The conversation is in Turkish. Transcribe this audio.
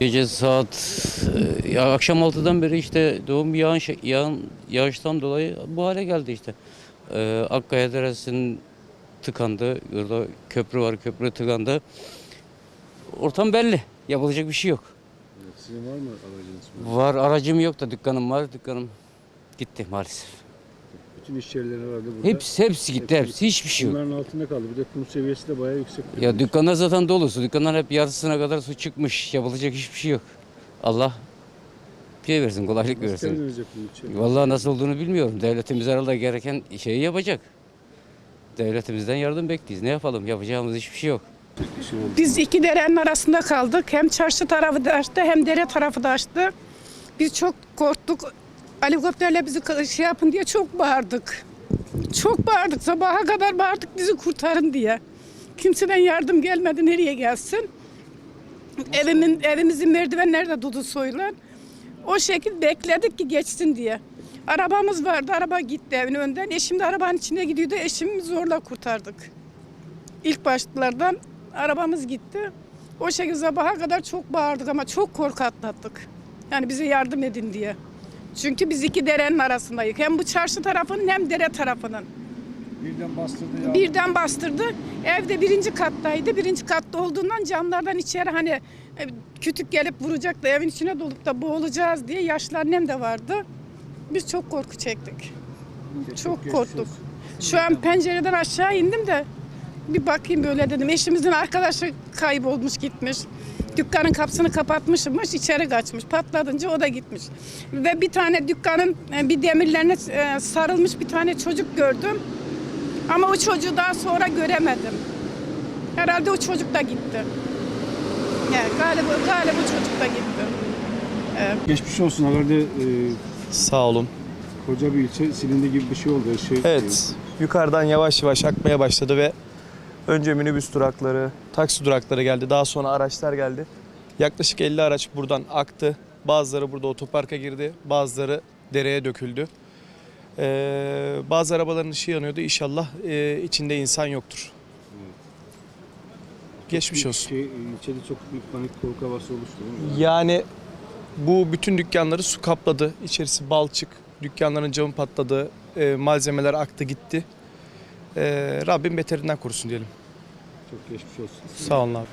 Gece saat e, ya akşam 6'dan beri işte doğum yağın, şey- yağın yağıştan dolayı bu hale geldi işte. Ee, Akkaya Deresi'nin tıkandı. Orada köprü var, köprü tıkandı. Ortam belli. Yapılacak bir şey yok. Sizin var mı aracınız? Var aracım yok da dükkanım var. Dükkanım gitti maalesef. Bütün iş yerleri herhalde burada. Hepsi hepsi gitti hepsi. Hiçbir şey yok. Bunların altında kaldı. Bir de kum seviyesi de bayağı yüksek. Ya dükkanlar zaten dolusu. Dükkanlar hep yarısına kadar su çıkmış. Yapılacak hiçbir şey yok. Allah şey versin, kolaylık Nasıl versin. Vallahi nasıl olduğunu bilmiyorum. Devletimiz herhalde gereken şeyi yapacak. Devletimizden yardım bekliyoruz. Ne yapalım? Yapacağımız hiçbir şey yok. Biz iki derenin arasında kaldık. Hem çarşı tarafı da açtı hem dere tarafı da açtı. Biz çok korktuk. Helikopterle bizi şey yapın diye çok bağırdık. Çok bağırdık. Sabaha kadar bağırdık bizi kurtarın diye. Kimseden yardım gelmedi. Nereye gelsin? Evimin, evimizin merdivenleri de dudu soyulan. O şekilde bekledik ki geçsin diye. Arabamız vardı. Araba gitti evin önden. Eşim de arabanın içine gidiyordu. Eşimi zorla kurtardık. İlk başlardan arabamız gitti. O şekilde sabaha kadar çok bağırdık ama çok korku atlattık. Yani bize yardım edin diye. Çünkü biz iki derenin arasındayız. Hem bu çarşı tarafının hem dere tarafının. Birden bastırdı ya. Birden bastırdı. Evde birinci kattaydı. Birinci katta olduğundan camlardan içeri hani e, kütük gelip vuracak da evin içine dolup da boğulacağız diye yaşlı annem de vardı. Biz çok korku çektik. Çok geçmiş korktuk. olsun. Şu an pencereden aşağı indim de bir bakayım böyle dedim. Eşimizin arkadaşı kaybolmuş gitmiş. Dükkanın kapısını kapatmışmış, içeri kaçmış. Patladınca o da gitmiş. Ve bir tane dükkanın e, bir demirlerine e, sarılmış bir tane çocuk gördüm. Ama o çocuğu daha sonra göremedim. Herhalde o çocuk da gitti. Yani galiba, galiba o çocuk da gitti. Geçmiş olsun. Haberde e, Sağ olun. koca bir ilçe silindi gibi bir şey oldu. Şey, Evet, yukarıdan yavaş yavaş akmaya başladı ve önce minibüs durakları, taksi durakları geldi. Daha sonra araçlar geldi. Yaklaşık 50 araç buradan aktı. Bazıları burada otoparka girdi, bazıları dereye döküldü. Ee, bazı arabaların ışığı yanıyordu. İnşallah e, içinde insan yoktur. Geçmiş olsun. Şey, ilçede çok büyük panik korku havası oluştu değil mi? Yani bu bütün dükkanları su kapladı. İçerisi balçık. Dükkanların camı patladı. e, malzemeler aktı gitti. Ee, Rabbim beterinden korusun diyelim. Çok geçmiş olsun. Sağ olun abi.